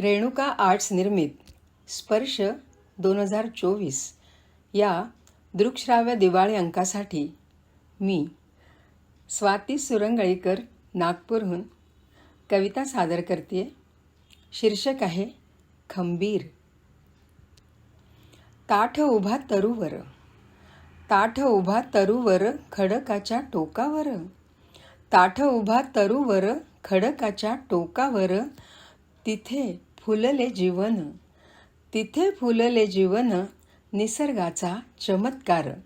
Renuka arts निर्मित स्पर्श दोन हजार चोवीस. या दृकश्राव्य दिवाळी अंकासाठी मी स्वाती सुरंगळीकर नागपूरहून कविता सादर करते शीर्षक आहे खंबीर. ताठ उभा तरुवर. ताठ उभा तरुवर खडकाच्या टोकावर. ताठ उभा तरुवर खडकाच्या टोकावर. तिथे फुलले जीवन तिथे फुलले जीवन निसर्गाचा चमत्कार.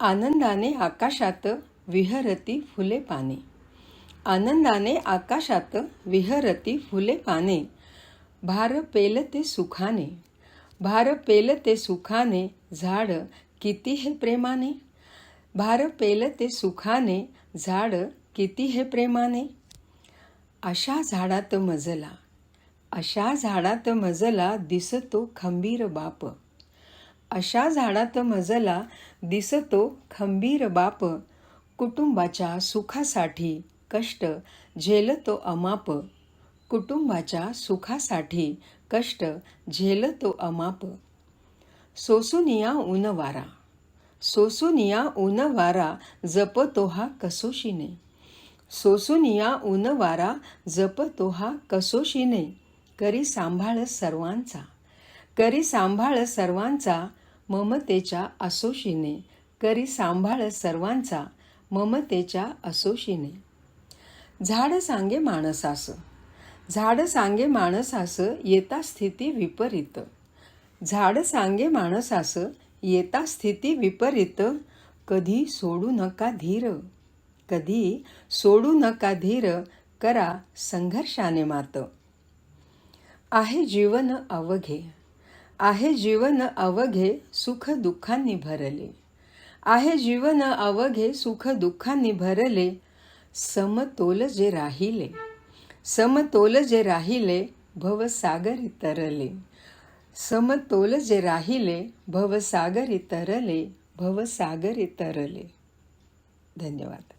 आनंदाने आकाशात विहरती फुले पाने. आनंदाने आकाशात विहरती फुले पाने. भार पेलते सुखाने. भार पेलते सुखाने झाड किती हे प्रेमाने. भार पेलते सुखाने झाड किती हे प्रेमाने. अशा झाडात मजला. अशा झाडात मजला दिसतो खंबीर बाप. अशा झाडात मजला दिसतो खंबीर बाप. कुटुंबाच्या सुखासाठी कष्ट झेलतो अमाप. कुटुंबाच्या सुखासाठी कष्ट झेलतो अमाप. सोसुनिया ऊनवारा सोसुनिया ऊनवारा जपतो हा कसोशीने. सोसुनिया ऊनवारा जपतो हा कसोशीने. करी सांभाळ सर्वांचा. करी सांभाळ सर्वांचा ममतेच्या असोशीने. करी सांभाळ सर्वांचा ममतेच्या असोशीने. झाड सांगे माणसास. झाड सांगे माणसास येता स्थिती विपरीत. झाड सांगे माणसास येता स्थिती विपरीत. कधी सोडू नका धीर. कधी सोडू नका धीर. करा संघर्षाने मात. आहे जीवन अवघे. आहे जीवन अवघे सुख दुःखांनी भरले. आहे जीवन अवघे सुख दुःखांनी भरले. समतोल जे राहिले. समतोल जे राहिले भवसागरी तरले. समतोल जे राहिले भवसागरी तरले भवसागरी तरले. धन्यवाद.